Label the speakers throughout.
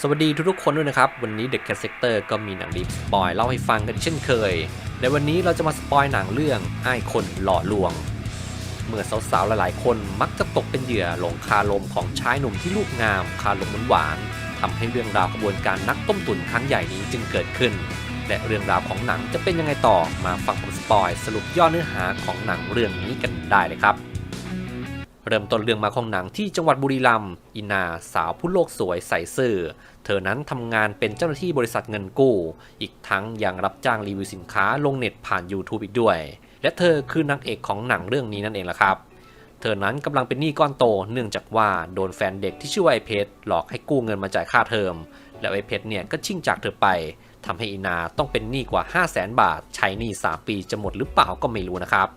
Speaker 1: สวัสดีทุกๆคนด้วยนะครับ วันนี้เด็กแคสเซกเตอร์ก็มีหนังดีสปอยเล่าให้ฟังกันเช่นเคย ในวันนี้เราจะมาสปอยหนังเรื่องไอ้ายคนหล่อลวง เมื่อสาวๆ หลายๆ คนมักจะตกเป็นเหยื่อหลงคาลมของชายหนุ่มที่รูปงามคาลมหวานๆทำให้เรื่องราวกระบวนการนักต้มตุ๋นครั้งใหญ่นี้จึงเกิดขึ้น และเรื่องราวของหนังจะเป็นยังไงต่อมาฟังผมสปอยสรุปย่อเนื้อหาของหนังเรื่องนี้กันได้เลยครับ เริ่มต้นเรื่องมาของหนังที่จังหวัดบุรีรัมย์อินาสาวผู้โลกสวยใส่ซื่อ เธอนั้นทำงานเป็นเจ้าหน้าที่บริษัทเงินกู้ อีกทั้งยังรับจ้างรีวิวสินค้าลงเน็ตผ่าน YouTube อีกด้วย และเธอคือนางเอกของหนังเรื่องนี้นั่นเองล่ะครับ เธอนั้นกำลังเป็นหนี้ก้อนโตเนื่องจากว่าโดนแฟนเด็กที่ชื่อว่าไอเพชรหลอกให้กู้เงินมาจ่ายค่าเทอม แล้วไอเพชรเนี่ยก็ชิ่งจากเธอไปทำให้อีนาต้องเป็นหนี้กว่า 5 0 0แสนบาท ใช้หนี้3ปีจะหมดหรือเปล่าก็ไม่รู้นะครับ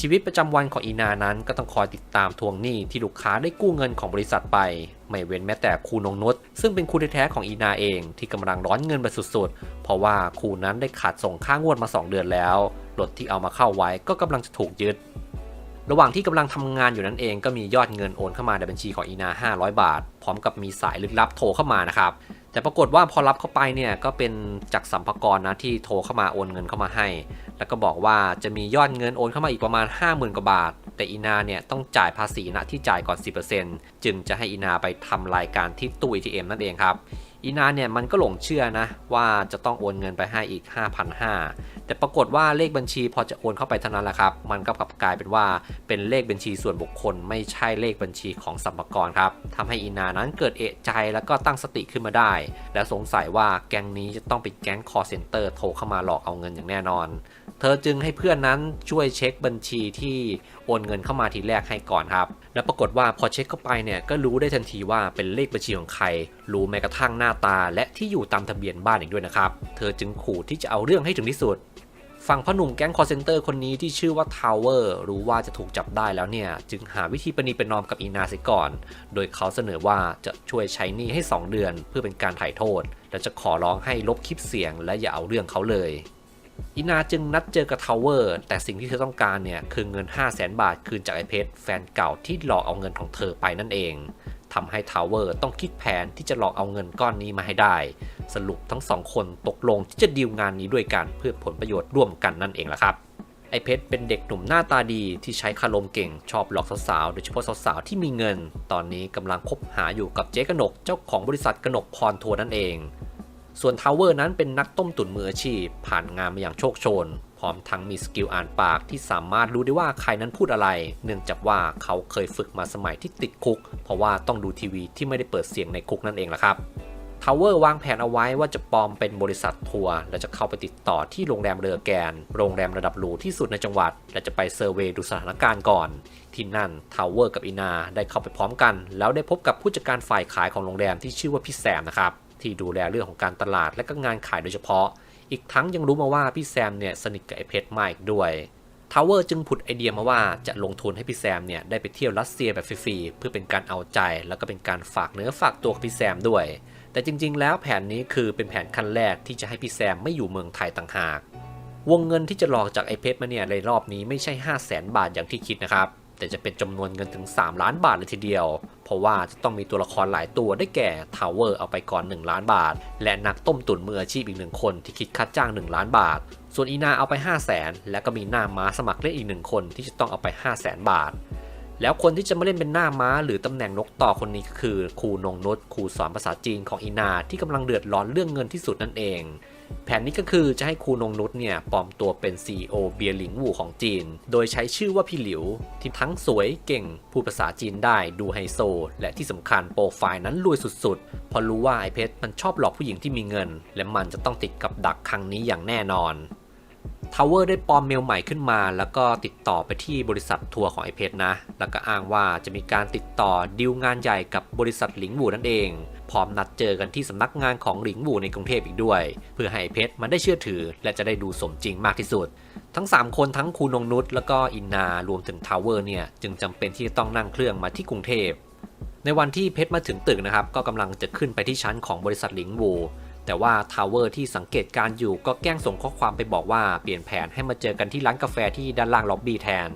Speaker 1: ชีวิตประจำวันของอีนานั้นก็ต้องคอยติดตามทวงหนี้ที่ลูกค้าได้กู้เงินของบริษัทไป ไม่เว้นแม้แต่ครูนงนุชซึ่งเป็นครูแท้ๆของอีนาเองที่กำลังร้อนเงินไปสุดๆ เพราะว่าครูนั้นได้ขาดส่งค่างวดมา 2 เดือนแล้วรถที่เอามาเข้าไว้ก็กำลังจะถูกยึด ระหว่างที่กำลังทำงานอยู่นั้นเองก็มียอดเงินโอนเข้ามาในบัญชีของอีนา 500 บาท พร้อมกับมีสายลึกลับโทรเข้ามานะครับ แต่ปรากฏว่าพอรับเข้าไปเนี่ยก็เป็นจากสัมภากระนะที่โทรเข้ามาโอนเงินเข้ามาให้ แล้วก็บอกว่าจะมียอดเงินโอนเข้ามาอีกประมาณ 50,000กว่าบาท แต่อีนาเนี่ยต้องจ่ายภาษีณที่จ่ายก่อน 10%จึงจะให้อีนาไปทำรายการที่ตู้ ATM นั่นเองครับ อีนาเนี่ยมันก็หลงเชื่อนะ ว่าจะต้องโอนเงินไปให้อีก 5,500 แต่ปรากฏว่าเลขบัญชีพอจะโอนเข้าไปเท่านั้นแหละครับ มันก็กลับกลายเป็นว่าเป็นเลขบัญชีส่วนบุคคล ไม่ใช่เลขบัญชีของสัมภาระครับทำให้อีนานั้นเกิดเอะใจแล้วก็ตั้งสติขึ้นมาได้ และสงสัยว่าแก๊งนี้จะต้องเป็นแก๊งคอร์เซนเตอร์โทรเข้ามาหลอกเอาเงินอย่างแน่นอน เธอจึงให้เพื่อนนั้นช่วยเช็คบัญชีที่โอนเงินเข้ามาทีแรกให้ก่อนครับ แล้วปรากฏว่าพอเช็คเข้าไปเนี่ยก็รู้ได้ทันทีว่าเป็นเลขบัญชีของใคร รู้แม้กระทั่งหน้าตาและที่อยู่ตามทะเบียนบ้านอีกด้วยนะครับ เธอจึงขู่ที่จะเอาเรื่องให้ถึงที่สุดฝั่งพ่อหนุ่มแก๊งคอร์เซนเตอร์คนนี้ที่ชื่อว่าทาวเวอร์รู้ว่าจะถูกจับได้แล้วเนี่ย จึงหาวิธีประนีประนอมกับอีนาเสียก่อน โดยเขาเสนอว่าจะช่วยใช้หนี้ให้ 2 เดือนเพื่อเป็นการไถ่โทษ และจะขอร้องให้ลบคลิปเสียงและอย่าเอาเรื่องเขาเลย อีนาจึงนัดเจอกับทาวเวอร์แต่สิ่งที่เธอต้องการเนี่ยคือเงิน 5 0 0แสนบาทคืนจากไอเพชรแฟนเก่าที่หลอกเอาเงินของเธอไปนั่นเอง ทำให้ทาวเวอร์ต้องคิดแผนที่จะหลอกเอาเงินก้อนนี้มาให้ได้ สรุปทั้งสองคนตกลงที่จะดีลงานนี้ด้วยกันเพื่อผลประโยชน์ร่วมกันนั่นเองล่ะครับไอเพชรเป็นเด็กหนุ่มหน้าตาดีที่ใช้คารมเก่งชอบหลอกสาวๆ โดยเฉพาะสาวๆ ที่มีเงิน ตอนนี้กำลังคบหาอยู่กับเจ๊กนกเจ้าของบริษัทกนกพรทัวร์นั่นเอง ส่วนทาวเวอร์นั้นเป็นนักต้มตุ๋นมืออาชีพ ผ่านงานมาอย่างโชคโชน ร้อมทั้งมีสกิลอ่านปากที่สามารถรู้ได้ว่าใครนั้นพูดอะไร เนื่องจากว่าเขาเคยฝึกมาสมัยที่ติดคุก เพราะว่าต้องดูทีวีที่ไม่ได้เปิดเสียงในคุกนั่นเองล่ะครับทาวเวอร์วางแผนเอาไว้ว่าจะปลอมเป็นบริษัททัวร์และจะเข้าไปติดต่อที่โรงแรมเรือแกน โรงแรมระดับหรูที่สุดในจังหวัด และจะไปเซอร์เวย์ดูสถานการณ์ก่อน ที่นั่นทาวเวอร์กับอีนาได้เข้าไปพร้อมกัน แล้วได้พบกับผู้จัดการฝ่ายขายของโรงแรมที่ชื่อว่าพี่แซมนะครับที่ดูแลเรื่องของการตลาดและก็งานขายโดยเฉพาะ อีกทั้งยังรู้มาว่าพี่แซมเนี่ยสนิทกับไอเพชรมากอีกด้วยทาวเวอร์จึงผุดไอเดียมาว่าจะลงทุนให้พี่แซมเนี่ยได้ไปเที่ยวรัสเซียแบบฟรีๆเพื่อเป็นการเอาใจ แล้วก็เป็นการฝากเนื้อฝากตัวกับพี่แซมด้วย แต่จริง ๆ แล้วแผนนี้คือเป็นแผนขั้นแรกที่จะให้พี่แซมไม่อยู่เมืองไทยต่างหาก วงเงินที่จะหลอกจากไอเพชรมาเนี่ยในรอบนี้ไม่ใช่ 5 0 0แสนบาทอย่างที่คิดนะครับ แต่จะเป็นจำนวนเงินถึง 3 ล้านบาทเลยทีเดียว เพราะว่าจะต้องมีตัวละครหลายตัวได้แก่ทาวเวอร์เอาไปก่อน 1 ล้านบาท และนักต้มตุ๋นมืออาชีพอีกหนึ่งคนที่คิดค่าจ้าง 1 ล้านบาท ส่วนอีนาเอาไป 5 0 0แสนและก็มีหน้าม้าสมัครเล่นอีกหนึ่งคนที่จะต้องเอาไป 5 0 0แสนบาท แล้วคนที่จะมาเล่นเป็นหน้าม้า หรือตำแหน่งนกต่อคนนี้ก็คือครูนงนุชครูสอนภาษาจีนของอีนาที่กำลังเดือดร้อนเรื่องเงินที่สุดนั่นเอง แผนนี้ก็คือจะให้ครูนงนุชเนี่ยปลอมตัวเป็น CEO เบียร์หลิงวูของจีน โดยใช้ชื่อว่าพี่หลิว ที่ทั้งสวยเก่ง พูดภาษาจีนได้ดูไฮโซ และที่สำคัญโปรไฟล์นั้นรวยสุดๆ พอรู้ว่าไอเพชรมันชอบหลอกผู้หญิงที่มีเงิน และมันจะต้องติดกับดักครั้งนี้อย่างแน่นอนทาวเวอร์ได้ปลอมเมลใหม่ขึ้นมา แล้วก็ติดต่อไปที่บริษัททัวร์ของไอเพชรนะ แล้วก็อ้างว่าจะมีการติดต่อดีลงานใหญ่กับบริษัทหลิงหวูนั่นเอง พร้อมนัดเจอกันที่สำนักงานของหลิงหวูในกรุงเทพอีกด้วย เพื่อให้เพชรมันได้เชื่อถือ และจะได้ดูสมจริงมากที่สุด ทั้ง 3 คนทั้งคูนงนุชแล้วก็อินนารวมถึงทาวเวอร์เนี่ยจึงจำเป็นที่จะต้องนั่งเครื่องมาที่กรุงเทพ ในวันที่เพชรมาถึงตึกนะครับก็กำลังจะขึ้นไปที่ชั้นของบริษัทหลิงหวูแต่ว่าทาวเวอร์ที่สังเกตการณ์อยู่ก็แกล้งส่งข้อความไปบอกว่าเปลี่ยนแผนให้มาเจอกันที่ร้านกาแฟที่ด้านล่างล็อบบี้แทน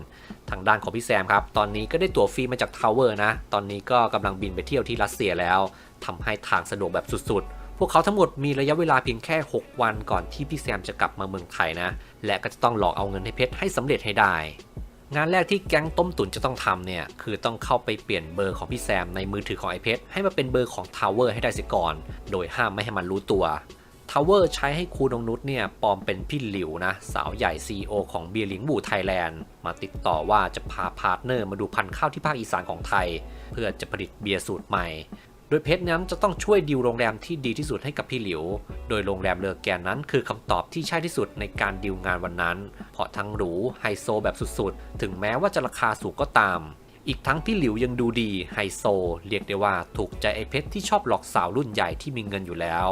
Speaker 1: ทางด้านของพี่แซมครับ ตอนนี้ก็ได้ตั๋วฟรีมาจากทาวเวอร์นะ ตอนนี้ก็กำลังบินไปเที่ยวที่รัสเซียแล้ว ทำให้ทางสะดวกแบบสุดๆ พวกเขาทั้งหมดมีระยะเวลาเพียงแค่ 6 วันก่อนที่พี่แซมจะกลับมาเมืองไทยนะ และก็จะต้องหลอกเอาเงินให้เพชรให้สำเร็จให้ได้ งานแรกที่แก๊งต้มตุ๋นจะต้องทำเนี่ย คือต้องเข้าไปเปลี่ยนเบอร์ของพี่แซมในมือถือของไอเพชรให้มาเป็นเบอร์ของทาวเวอร์ให้ได้เสียก่อน โดยห้ามไม่ให้มันรู้ตัวทาวเวอร์ใช้ให้ครูนงนุชเนี่ยปลอมเป็นพี่หลิวนะ สาวใหญ่ CEO ของเบียร์ลิงบูไทยแลนด์ มาติดต่อว่าจะพาพาร์ทเนอร์มาดูพันธุ์ข้าวที่ภาคอีสานของไทย เพื่อจะผลิตเบียร์สูตรใหม่ โดยเพชรนั้นจะต้องช่วยดิวโรงแรมที่ดีที่สุดให้กับพี่หลิว โดยโรงแรมเลอแกนนั้นคือคำตอบที่ใช่ที่สุดในการดิวงานวันนั้น เพราะทั้งหรูไฮโซแบบสุดๆ ถึงแม้ว่าจะราคาสูงก็ตาม อีกทั้งพี่หลิวยังดูดีไฮโซ เรียกได้ว่าถูกใจไอเพชรที่ชอบหลอกสาวรุ่นใหญ่ที่มีเงินอยู่แล้ว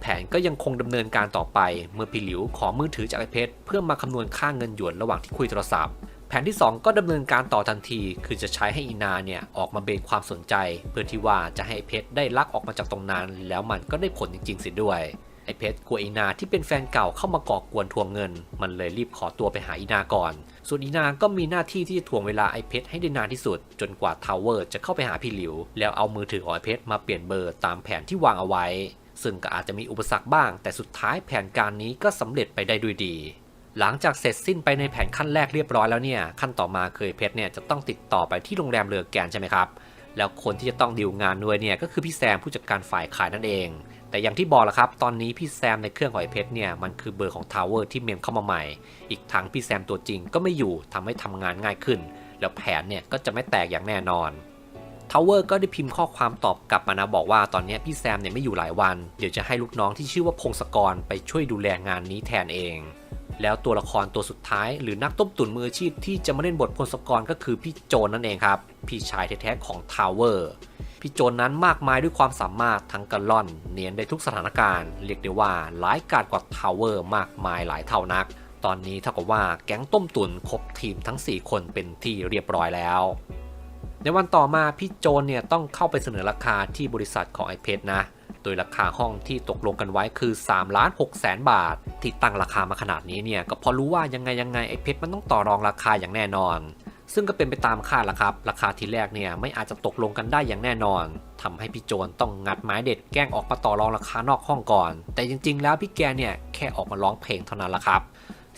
Speaker 1: แผนก็ยังคงดำเนินการต่อไป เมื่อพี่หลิวขอมือถือจากไอเพชรเพื่อมาคำนวณค่าเงินหยวนระหว่างที่คุยโทรศัพท์ แผนที่ 2 ก็ดำเนินการต่อทันที คือจะใช้ให้อีนาเนี่ยออกมาเบนความสนใจ เพื่อที่ว่าจะให้เพชรได้ลักออกมาจากตรงนั้น แล้วมันก็ได้ผลจริงๆสิด้วยไอเพชรกลัวอีนาที่เป็นแฟนเก่าเข้ามาก่อกวนทวงเงิน มันเลยรีบขอตัวไปหาอีนาก่อน ส่วนอีนาก็มีหน้าที่ที่จะทวงเวลาไอเพชรให้ได้นานที่สุด จนกว่าทาวเวอร์จะเข้าไปหาพี่หลิว แล้วเอามือถือของไอเพชรมาเปลี่ยนเบอร์ตามแผนที่วางเอาไว้ ซึ่งก็อาจจะมีอุปสรรคบ้าง แต่สุดท้ายแผนการนี้ก็สำเร็จไปได้ด้วยดี หลังจากเสร็จสิ้นไปในแผนขั้นแรกเรียบร้อยแล้วเนี่ยขั้นต่อมาเคยเพชรเนี่ยจะต้องติดต่อไปที่โรงแรมเรือแกนใช่ไหมครับแล้วคนที่จะต้องดีลงานด้วยเนี่ยก็คือพี่แซมผู้จัดการฝ่ายขายนั่นเอง แต่อย่างที่บอกแล้วครับตอนนี้พี่แซมในเครื่องของไอเพชรเนี่ยมันคือเบอร์ของทาวเวอร์ที่เมมเข้ามาใหม่ อีกทั้งพี่แซมตัวจริงก็ไม่อยู่ทำให้ทำงานง่ายขึ้น แล้วแผนเนี่ยก็จะไม่แตกอย่างแน่นอนทาวเวอร์ก็ได้พิมพ์ข้อความตอบกลับมานะบอกว่าตอนนี้พี่แซมเนี่ยไม่อยู่หลายวัน เดี๋ยวจะให้ลูกน้องที่ชื่อว่าพงศกรไปช่วยดูแลงานนี้แทนเอง แล้วตัวละครตัวสุดท้าย หรือนักต้มตุ๋นมืออาชีพที่จะมาเล่นบทพงศกรก็คือพี่โจนนั่นเองครับ พี่ชายแท้ๆของทาวเวอร์พี่โจนนั้นมากมายด้วยความสามารถทั้งกระล่อน เนียนได้ทุกสถานการณ์ เรียกได้ว่าร้ายกาจกว่าทาวเวอร์มากมายหลายเท่านัก ตอนนี้เท่ากับว่าแก๊งต้มตุ๋นครบทีมทั้ง 4 คนเป็นที่เรียบร้อยแล้ว ในวันต่อมาพี่โจนเนี่ยต้องเข้าไปเสนอราคาที่บริษัทของไอเพชรนะ โดยราคาห้องที่ตกลงกันไว้คือ3ล้าน6แสนบาท ที่ตั้งราคามาขนาดนี้เนี่ยก็พราะรู้ว่ายังไงยังไงไอ้เพชรมันต้องต่อรองราคาอย่างแน่นอน ซึ่งก็เป็นไปตามคาดละครับ ราคาทีแรกเนี่ยไม่อาจจะตกลงกันได้อย่างแน่นอนทำให้พี่โจนต้องงัดไม้เด็ดแกล้งออกมาต่อรองราคานอกห้องก่อน แต่จริง ๆ แล้วพี่แกเนี่ยแค่ออกมาร้องเพลงเท่านั้นละครับ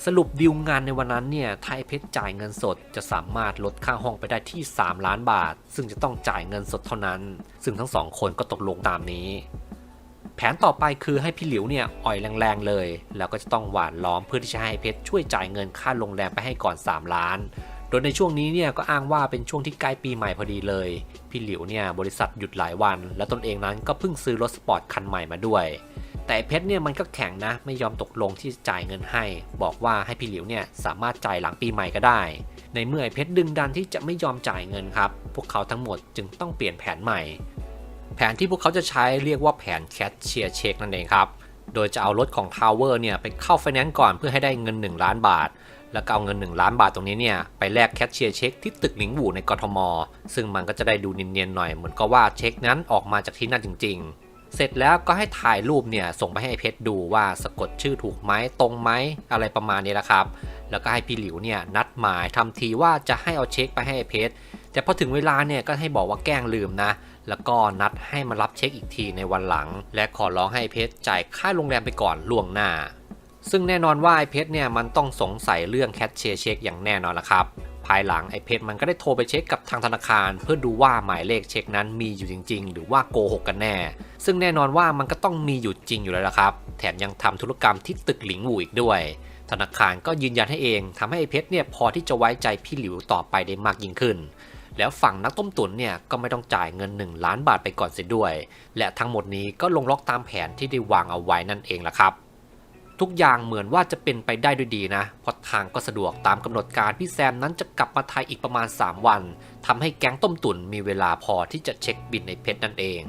Speaker 1: สรุปดีลงานในวันนั้นเนี่ยไทยเพชรจ่ายเงินสดจะสามารถลดค่าห้องไปได้ที่ 3 ล้านบาท ซึ่งจะต้องจ่ายเงินสดเท่านั้น ซึ่งทั้งสองคนก็ตกลงตามนี้ แผนต่อไปคือให้พี่หลิวเนี่ยอ่อยแรงๆเลย แล้วก็จะต้องหวานล้อมเพื่อที่จะให้เพชรช่วยจ่ายเงินค่าโรงแรมไปให้ก่อน 3 ล้าน โดยในช่วงนี้เนี่ยก็อ้างว่าเป็นช่วงที่ใกล้ปีใหม่พอดีเลย พี่หลิวเนี่ยบริษัทหยุดหลายวัน และตนเองนั้นก็เพิ่งซื้อรถสปอร์ตคันใหม่มาด้วย แต่เพชรเนี่ยมันก็แข็งนะไม่ยอมตกลงที่จ่ายเงินให้ บอกว่าให้พี่หลิวเนี่ยสามารถจ่ายหลังปีใหม่ก็ได้ ในเมื่อเพชรดึงดันที่จะไม่ยอมจ่ายเงินครับ พวกเขาทั้งหมดจึงต้องเปลี่ยนแผนใหม่ แผนที่พวกเขาจะใช้เรียกว่าแผนแคชเชียร์เช็คนั่นเองครับ โดยจะเอารถของทาวเวอร์เนี่ยไปเข้าไฟแนนซ์ก่อนเพื่อให้ได้เงิน 1 ล้านบาท แล้วก็เอาเงิน 1 ล้านบาทตรงนี้เนี่ยไปแลกแคชเชียร์เช็คที่ตึกหลิงหูในกทม ซึ่งมันก็จะได้ดูเนียนๆหน่อยเหมือนก็ว่าเช็คนั้นออกมาจากที่นั่นจริง ๆ เสร็จแล้วก็ให้ถ่ายรูปเนี่ยส่งไปให้ไอ้เพชรดูว่าสะกดชื่อถูกไหมตรงไหมอะไรประมาณนี้แหละครับ แล้วก็ให้พี่หลิวเนี่ยนัดหมายทำทีว่าจะให้เอาเช็คไปให้ไอ้เพชรแต่พอถึงเวลาเนี่ยก็ให้บอกว่าแกล้งลืมนะ แล้วก็นัดให้มารับเช็คอีกทีในวันหลัง และขอร้องให้ไอเพชรจ่ายค่าโรงแรมไปก่อนล่วงหน้า ซึ่งแน่นอนว่าไอ้เพชรเนี่ยมันต้องสงสัยเรื่องแคชเชียร์เช็คอย่างแน่นอนละครับภายหลังไอ้เพชรมันก็ได้โทรไปเช็คกับทางธนาคาร เพื่อดูว่าหมายเลขเช็คนั้นมีอยู่จริง ๆ หรือว่าโกหกกันแน่ ซึ่งแน่นอนว่ามันก็ต้องมีอยู่จริงอยู่แล้วละครับ แถมยังทำธุรกรรมที่ตึกหลิงหูอีกด้วย ธนาคารก็ยืนยันให้เองทำให้ไอ้เพชรเนี่ยพอที่จะไว้ใจพี่หลิวต่อไปได้มากยิ่งขึ้น แล้วฝั่งนักต้มตุ๋นเนี่ยก็ไม่ต้องจ่ายเงิน 1 ล้านบาทไปก่อนเสียด้วย และทั้งหมดนี้ก็ลงล็อกตามแผนที่ได้วางเอาไว้นั่นเองละครับ ทุกอย่างเหมือนว่าจะเป็นไปได้ด้วยดีนะเพราะทางก็สะดวกตามกำหนดการพี่แซมนั้นจะกลับมาไทยอีกประมาณ 3 วันทำให้แก๊งต้มตุ๋นมีเวลาพอที่จะเช็คบินในเพชรนั่นเอง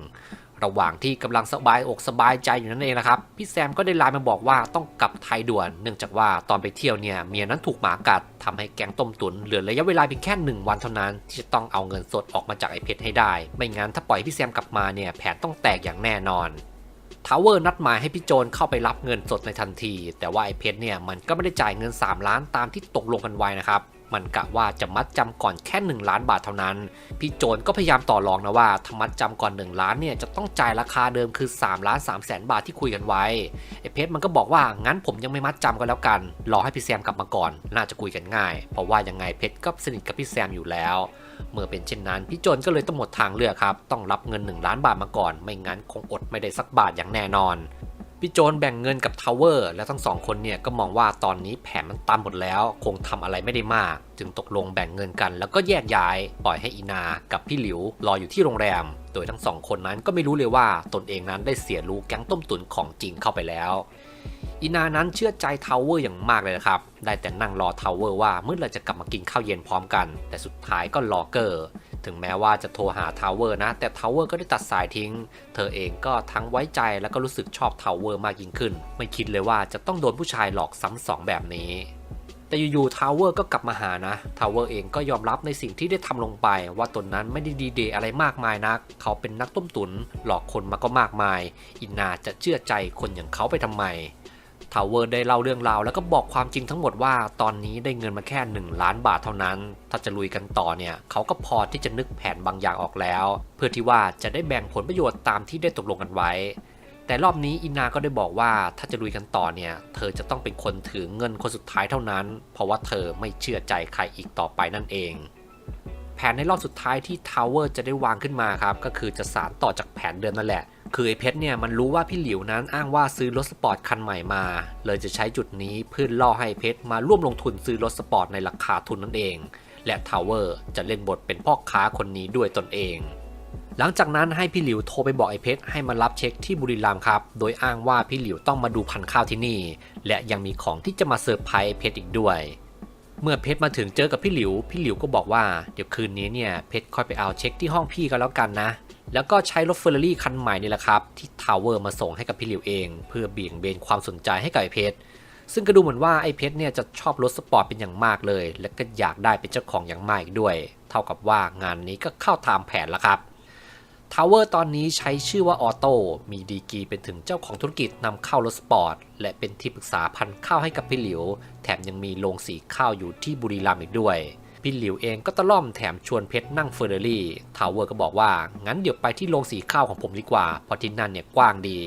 Speaker 1: ระหว่างที่กำลังสบายอกสบายใจอยู่นั่นเองนะครับ พี่แซมก็ได้ไลน์มาบอกว่าต้องกลับไทยด่วน เนื่องจากว่าตอนไปเที่ยวเนี่ยเมียนั้นถูกหมากัดทำให้แก๊งต้มตุ๋นเหลือระยะเวลาเพียงแค่หนึ่งวันเท่านั้น ที่จะต้องเอาเงินสดออกมาจากไอเพชรให้ได้ ไม่งั้นถ้าปล่อยพี่แซมกลับมาเนี่ยแผนต้องแตกอย่างแน่นอนทาวเวอร์นัดหมายให้พี่โจนเข้าไปรับเงินสดในทันที แต่ว่าไอเพชรเนี่ยมันก็ไม่ได้จ่ายเงิน 3 ล้านตามที่ตกลงกันไว้นะครับ มันกะว่าจะมัดจำก่อนแค่ 1 ล้านบาทเท่านั้น พี่โจนก็พยายามต่อรองนะว่าถ้ามัดจำก่อน 1 ล้านเนี่ยจะต้องจ่ายราคาเดิมคือ3ล้าน3แสนบาทที่คุยกันไว้ไอเพชรมันก็บอกว่างั้นผมยังไม่มัดจำก็แล้วกัน รอให้พี่แซมกลับมาก่อน น่าจะคุยกันง่าย เพราะว่ายังไงเพชรก็สนิทกับพี่แซมอยู่แล้วเมื่อเป็นเช่นนั้นพี่โจนก็เลยต้องหมดทางเลือกครับ ต้องรับเงิน 1 ล้านบาทมาก่อน ไม่งั้นคงอดไม่ได้สักบาทอย่างแน่นอน พี่โจนแบ่งเงินกับทาวเวอร์และทั้งสองคนเนี่ยก็มองว่าตอนนี้แผนมันตามหมดแล้ว คงทำอะไรไม่ได้มาก จึงตกลงแบ่งเงินกันแล้วก็แยกย้ายปล่อยให้อีนากับพี่หลิวรออยู่ที่โรงแรม โดยทั้งสองคนนั้นก็ไม่รู้เลยว่าตนเองนั้นได้เสียรู้แก๊งต้มตุ๋นของจริงเข้าไปแล้วอีนานั้นเชื่อใจทาวเวอร์อย่างมากเลยนะครับ ได้แต่นั่งรอทาวเวอร์ว่าเมื่อไรจะกลับมากินข้าวเย็นพร้อมกัน แต่สุดท้ายก็รอเกอร์ ถึงแม้ว่าจะโทรหาทาวเวอร์นะ แต่ทาวเวอร์ก็ได้ตัดสายทิ้ง เธอเองก็ทั้งไว้ใจแล้วก็รู้สึกชอบทาวเวอร์มากยิ่งขึ้น ไม่คิดเลยว่าจะต้องโดนผู้ชายหลอกซ้ำสองแบบนี้ แต่อยู่ๆทาวเวอร์ก็กลับมาหานะทาวเวอร์เองก็ยอมรับในสิ่งที่ได้ทำลงไป ว่าตนนั้นไม่ได้ดีเดย์อะไรมากมายนัก เขาเป็นนักต้มตุน หลอกคนมาก็มากมาย อินนาจะเชื่อใจคนอย่างเขาไปทำไม ทาวเวอร์ได้เล่าเรื่องราวแล้วก็บอกความจริงทั้งหมดว่าตอนนี้ได้เงินมาแค่ 1 ล้านบาทเท่านั้น ถ้าจะลุยกันต่อเนี่ยเขาก็พอที่จะนึกแผนบางอย่างออกแล้ว เพื่อที่ว่าจะได้แบ่งผลประโยชน์ตามที่ได้ตกลงกันไว้ แต่รอบนี้อินนาก็ได้บอกว่าถ้าจะลุยกันต่อเนี่ยเธอจะต้องเป็นคนถือเงินคนสุดท้ายเท่านั้น เพราะว่าเธอไม่เชื่อใจใครอีกต่อไปนั่นเองแผนในรอบสุดท้ายที่ทาวเวอร์จะได้วางขึ้นมาครับก็คือจะสานต่อจากแผนเดิมนั่นแหละ คือไอ้เพชรเนี่ยมันรู้ว่าพี่หลิวนั้นอ้างว่าซื้อรถสปอร์ตคันใหม่มา เลยจะใช้จุดนี้เพื่อล่อให้เพชรมาร่วมลงทุนซื้อรถสปอร์ตในราคาทุนนั่นเอง และทาวเวอร์จะเล่นบทเป็นพ่อค้าคนนี้ด้วยตนเอง หลังจากนั้นให้พี่หลิวโทรไปบอกไอ้เพชรให้มารับเช็คที่บุรีรัมย์ครับ โดยอ้างว่าพี่หลิวต้องมาดูพันข้าวที่นี่ และยังมีของที่จะมาเซอร์ไพรส์เพชรอีกด้วยเมื่อเพชรมาถึงเจอกับพี่หลิว พี่หลิวก็บอกว่าเดี๋ยวคืนนี้เนี่ยเพชรค่อยไปเอาเช็คที่ห้องพี่ก็แล้วกันนะ แล้วก็ใช้รถเฟอร์รารี่คันใหม่นี่แหละครับ ที่ทาวเวอร์มาส่งให้กับพี่หลิวเอง เพื่อเบี่ยงเบนความสนใจให้กับไอ้เพชรซึ่งก็ดูเหมือนว่าไอ้เพชรเนี่ยจะชอบรถสปอร์ตเป็นอย่างมากเลย และก็อยากได้เป็นเจ้าของอย่างมากด้วย เท่ากับว่างานนี้ก็เข้าตามแผนแล้วครับทาวเวอร์ตอนนี้ใช้ชื่อว่าออโต้มีดีกีเป็นถึงเจ้าของธุรกิจนำเข้ารถสปอร์ต และเป็นที่ปรึกษาพันข้าวให้กับพี่หลิว แถมยังมีโรงสีข้าวอยู่ที่บุรีรัมย์อีกด้วย พี่หลิวเองก็ตะล่อมแถมชวนเพชรนั่งเฟอร์เรารี่ทาวเวอร์ก็บอกว่า งั้นเดี๋ยวไปที่โรงสีข้าวของผมดีกว่าเพราะที่นั่นเนี่ยกว้างดี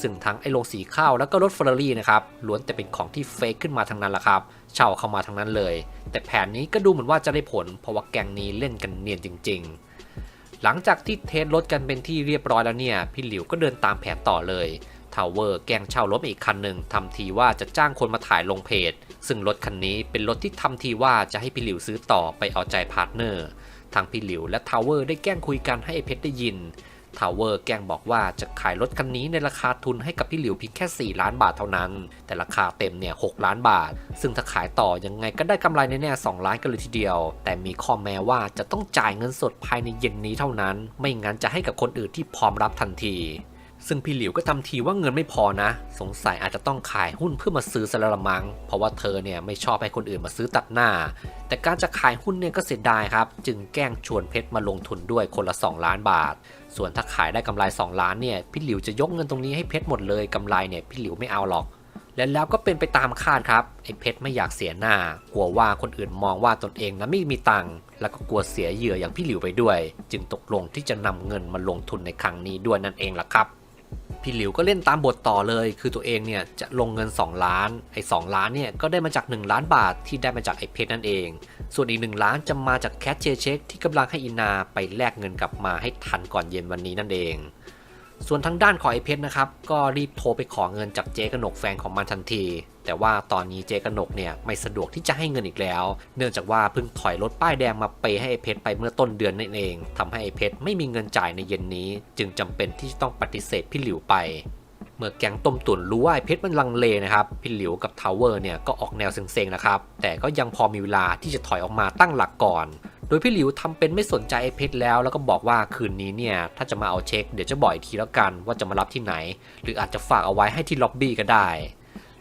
Speaker 1: ซึ่งทั้งไอ้โรงสีข้าวแล้วก็รถเฟอร์เรารี่นะครับล้วนแต่เป็นของที่เฟกขึ้นมาทั้งนั้นแหละครับเช่าเข้ามาทั้งนั้นเลย แต่แผนนี้ก็ดูเหมือนว่าจะได้ผล เพราะว่าแกงนี้เล่นกันเนียนจริง ๆ หลังจากที่เทสรถกันเป็นที่เรียบร้อยแล้วเนี่ยพี่หลิวก็เดินตามแผนต่อเลย ทาวเวอร์แกล้งเช่ารถมาอีกคันหนึ่งทำทีว่าจะจ้างคนมาถ่ายลงเพจ ซึ่งรถคันนี้เป็นรถที่ทำทีว่าจะให้พี่หลิวซื้อต่อไปเอาใจพาร์ทเนอร์ ทางพี่หลิวและทาวเวอร์ได้แกล้งคุยกันให้ไอ้เพชรได้ยินทาวเวอร์แกล้งบอกว่าจะขายรถคันนี้ในราคาทุนให้กับพี่หลิวเพียงแค่ 4 ล้านบาทเท่านั้น แต่ราคาเต็มเนี่ย 6 ล้านบาท ซึ่งถ้าขายต่อยังไงก็ได้กำไรแน่ๆ2ล้านกันเลยทีเดียว แต่มีข้อแม้ว่าจะต้องจ่ายเงินสดภายในเย็นนี้เท่านั้น ไม่งั้นจะให้กับคนอื่นที่พร้อมรับทันที ซึ่งพี่หลิวก็ทำทีว่าเงินไม่พอนะ สงสัยอาจจะต้องขายหุ้นเพื่อมาซื้อสละมัง เพราะว่าเธอเนี่ยไม่ชอบให้คนอื่นมาซื้อตัดหน้า แต่การจะขายหุ้นเนี่ยก็เสียดายครับ จึงแกล้งชวนเพชรมาลงทุนด้วยคนละ 2 ล้านบาท ส่วนถ้าขายได้กำไร 2 ล้านเนี่ยพี่หลิวจะยกเงินตรงนี้ให้เพชรหมดเลยกำไรเนี่ยพี่หลิวไม่เอาหรอก และแล้วก็เป็นไปตามคาดครับไอ้เพชรไม่อยากเสียหน้ากลัวว่าคนอื่นมองว่าตนเองนั้นไม่มีตังค์แล้วก็กลัวเสียเหยื่ออย่างพี่หลิวไปด้วย จึงตกลงที่จะนำเงินมาลงทุนในครั้งนี้ด้วยนั่นเองล่ะครับ พี่หลิวก็เล่นตามบทต่อเลย คือตัวเองเนี่ยจะลงเงิน 2 ล้าน ไอ้2ล้านเนี่ยก็ได้มาจาก 1 ล้านบาทที่ได้มาจากไอ้เพชรนั่นเอง ส่วนอีก 1 ล้านจะมาจากแคชเชเช็คที่กำลังให้อินาไปแลกเงินกลับมาให้ทันก่อนเย็นวันนี้นั่นเอง ส่วนทางด้านของไอ้เพชรนะครับก็รีบโทรไปขอเงินจากเจ๊กนกแฟนของมันทันที แต่ว่าตอนนี้เจ๊กนกเนี่ยไม่สะดวกที่จะให้เงินอีกแล้ว เนื่องจากว่าเพิ่งถอยรถป้ายแดงมาเปให้ไอ้เพชรไปเมื่อต้นเดือนนั่นเองทำให้ไอ้เพชรไม่มีเงินจ่ายในเย็นนี้ จึงจำเป็นที่จะต้องปฏิเสธพี่หลิวไปเมื่อแก๊งต้มตุ๋นรู้ว่าไอ้เพชรมันลังเลนะครับพี่หลิวกับทาวเวอร์เนี่ยก็ออกแนวเซ็งๆนะครับแต่ก็ยังพอมีเวลาที่จะถอยออกมาตั้งหลักก่อนโดยพี่หลิวทำเป็นไม่สนใจไอ้เพชรแล้ว แล้วก็บอกว่าคืนนี้เนี่ย ถ้าจะมาเอาเช็คเดี๋ยวจะบอกอีกทีแล้วกันว่าจะมารับที่ไหน หรืออาจจะฝากเอาไว้ให้ที่ล็อบบี้ก็ได้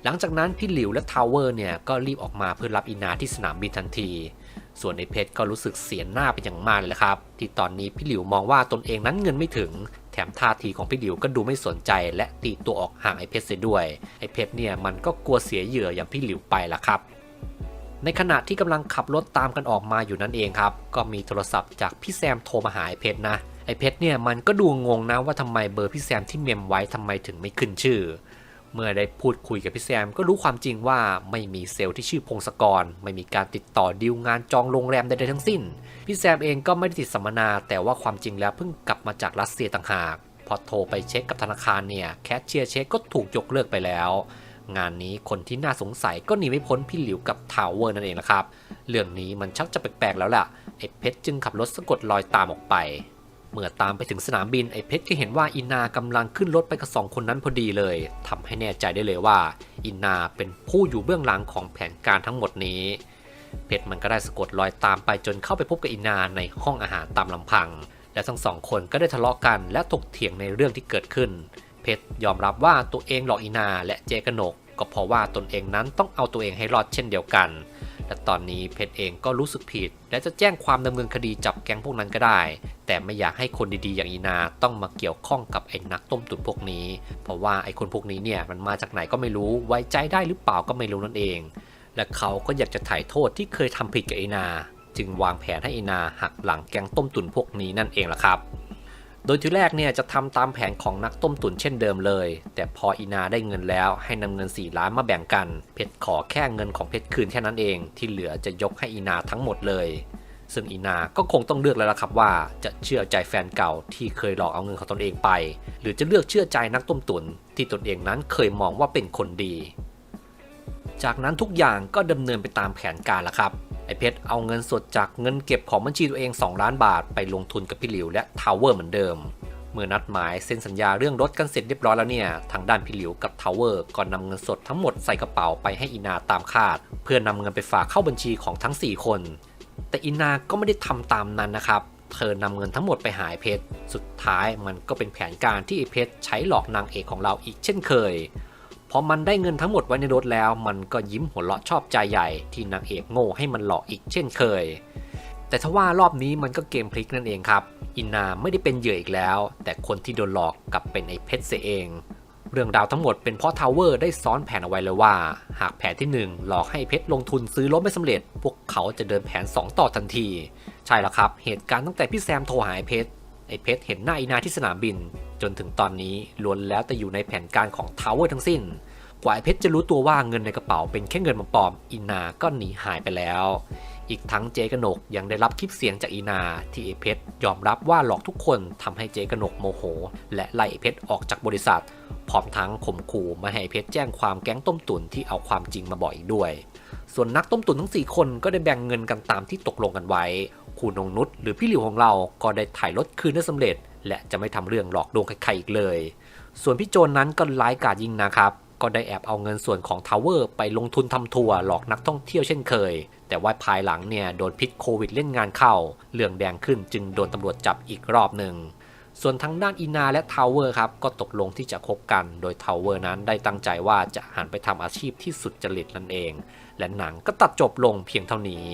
Speaker 1: หลังจากนั้นพี่หลิวและทาวเวอร์เนี่ยก็รีบออกมาเพื่อรับอินาที่สนามบินทันที ส่วนไอ้เพชรก็รู้สึกเสียหน้าเป็นอย่างมากเลยละครับ ที่ตอนนี้พี่หลิวมองว่าตนเองนั้นเงินไม่ถึง แถมท่าทีของพี่หลิวก็ดูไม่สนใจ และตีตัวออกห่างไอ้เพชรเสียด้วย ไอ้เพชรเนี่ยมันก็กลัวเสียเหยื่ออย่างพี่หลิวไปละครับ ในขณะที่กำลังขับรถตามกันออกมาอยู่นั่นเองครับ ก็มีโทรศัพท์จากพี่แซมโทรมาหาไอ้เพชรนะ ไอ้เพชรเนี่ยมันก็ดูงงนะว่าทำไมเบอร์พี่แซมที่เมมไว้ทำไมถึงไม่ขึ้นชื่อ เมื่อได้พูดคุยกับพี่แซมก็รู้ความจริงว่าไม่มีเซลล์ที่ชื่อพงศกร ไม่มีการติดต่อดีลงานจองโรงแรมใดๆทั้งสิ้น พี่แซมเองก็ไม่ได้ติดสัมมนา แต่ว่าความจริงแล้วเพิ่งกลับมาจากรัสเซียต่างหาก พอโทรไปเช็คกับธนาคารเนี่ยแคชเชียร์เช็คก็ถูกยกเลิกไปแล้ว งานนี้คนที่น่าสงสัยก็หนีไม่พ้นพี่หลิวกับทาวเวอร์นั่นเองนะครับ เรื่องนี้มันชักจะแปลกๆแล้วล่ะไอ้เพชรจึงขับรถสะกดรอยตามออกไป เมื่อตามไปถึงสนามบินไอ้เพชรก็เห็นว่าอินากำลังขึ้นรถไปกับสองคนนั้นพอดีเลยทำให้แน่ใจได้เลยว่า อินาเป็นผู้อยู่เบื้องหลังของแผนการทั้งหมดนี้ เพชรมันก็ได้สะกดรอยตามไปจนเข้าไปพบกับอินาในห้องอาหารตามลำพัง และทั้งสองคนก็ได้ทะเลาะกันและถกเถียงในเรื่องที่เกิดขึ้น เพชรยอมรับว่าตัวเองหลอกอินาและเจกนก ก็เพราะว่าตนเองนั้นต้องเอาตัวเองให้รอดเช่นเดียวกัน และตอนนี้เพชรเองก็รู้สึกผิด และจะแจ้งความดำเนินคดีจับแก๊งพวกนั้นก็ได้ แต่ไม่อยากให้คนดีๆอย่างอีนาต้องมาเกี่ยวข้องกับไอ้นักต้มตุ๋นพวกนี้ เพราะว่าไอ้คนพวกนี้เนี่ยมันมาจากไหนก็ไม่รู้ไว้ใจได้หรือเปล่าก็ไม่รู้นั่นเอง และเขาก็อยากจะถ่ายโทษที่เคยทำผิดกับอ้นา จึงวางแผนให้อ้นาหักหลังแก๊งต้มตุ๋นพวกนี้นั่นเองล่ะครับ โดยทีแรกเนี่ยจะทำตามแผนของนักต้มตุ๋นเช่นเดิมเลย แต่พออีนาได้เงินแล้วให้นำเงิน 4 ล้านมาแบ่งกัน เพชรขอแค่เงินของเพชรคืนแค่นั้นเอง ที่เหลือจะยกให้อีนาทั้งหมดเลย ซึ่งอีนาก็คงต้องเลือกแล้วล่ะครับว่าจะเชื่อใจแฟนเก่าที่เคยหลอกเอาเงินของตนเองไป หรือจะเลือกเชื่อใจนักต้มตุ๋นที่ตนเองนั้นเคยมองว่าเป็นคนดี จากนั้นทุกอย่างก็ดำเนินไปตามแผนการละครับไอเพชรเอาเงินสดจากเงินเก็บของบัญชีตัวเอง 2 ล้านบาทไปลงทุนกับพี่หลิวและทาวเวอร์เหมือนเดิม เมื่อนัดหมายเซ็นสัญญาเรื่องรถกันเสร็จเรียบร้อยแล้วเนี่ย ทางด้านพี่หลิวกับทาวเวอร์ก็นำเงินสดทั้งหมดใส่กระเป๋าไปให้อินาตามคาด เพื่อนำเงินไปฝากเข้าบัญชีของทั้ง 4 คน แต่อินาก็ไม่ได้ทำตามนั้นนะครับเธอนำเงินทั้งหมดไปหายเพชร สุดท้ายมันก็เป็นแผนการที่ไอเพชรใช้หลอกนางเอกของเราอีกเช่นเคย พอมันได้เงินทั้งหมดไว้ในรถแล้ว มันก็ยิ้มหัวเราะชอบใจใหญ่ที่นางเอกโง่ให้มันหลอกอีกเช่นเคย แต่ถ้าว่ารอบนี้มันก็เกมพลิกนั่นเองครับ อินนาไม่ได้เป็นเหยื่ออีกแล้ว แต่คนที่โดนหลอกกลับเป็นไอ้เพชรเสียเอง เรื่องราวทั้งหมดเป็นเพราะทาวเวอร์ได้ซ้อนแผนเอาไว้เลยว่า หากแผนที่ 1 หลอกให้เพชรลงทุนซื้อรถไม่สำเร็จ พวกเขาจะเดินแผน 2 ต่อทันที ใช่แล้วครับ เหตุการณ์ตั้งแต่พี่แซมโทรหาไอ้เพชรไอ้เพชรเห็นหน้าอีนาที่สนามบิน จนถึงตอนนี้ล้วนแล้วแต่อยู่ในแผนการของทาวเวอร์ทั้งสิ้น กว่าไอเพชรจะรู้ตัวว่าเงินในกระเป๋าเป็นแค่เงินปลอมๆอินาก็หนีหายไปแล้ว อีกทั้งเจกนกยังได้รับคลิปเสียงจากอีนาที่ไอเพชรยอมรับว่าหลอกทุกคนทำให้เจกนกโมโห และไล่ไอเพชรออกจากบริษัท พร้อมทั้งข่มขู่มาให้เพชรแจ้งความแก๊งต้มตุ๋นที่เอาความจริงมาบอกอีกด้วย ส่วนนักต้มตุ๋นทั้ง 4 คนก็ได้แบ่งเงินกันตามที่ตกลงกันไว้คุณนงนุชหรือพี่หลิวของเราก็ได้ถ่ายรถคืนได้สำเร็จ และจะไม่ทำเรื่องหลอกลวงใครๆอีกเลย ส่วนพี่โจนนั้นก็ร้ายกาจยิ่งนะครับ ก็ได้แอบเอาเงินส่วนของทาวเวอร์ไปลงทุนทำทัวร์หลอกนักท่องเที่ยวเช่นเคย แต่ว่าภายหลังเนี่ยโดนพิษโควิดเล่นงานเข้าเรื่องแดงขึ้นจึงโดนตำรวจจับอีกรอบหนึ่งส่วนทางด้านอินาและทาวเวอร์ครับก็ตกลงที่จะคบกัน โดยทาวเวอร์นั้นได้ตั้งใจว่าจะหันไปทำอาชีพที่สุดจริตนั่นเอง และหนังก็ตัดจบลงเพียงเท่านี้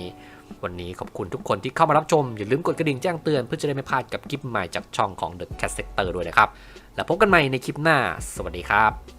Speaker 1: วันนี้ขอบคุณทุกคนที่เข้ามารับชม อย่าลืมกดกระดิ่งแจ้งเตือนเพื่อจะได้ไม่พลาดกับคลิปใหม่จากช่องของ The Cat Sector ด้วยนะครับ แล้วพบกันใหม่ในคลิปหน้า สวัสดีครับ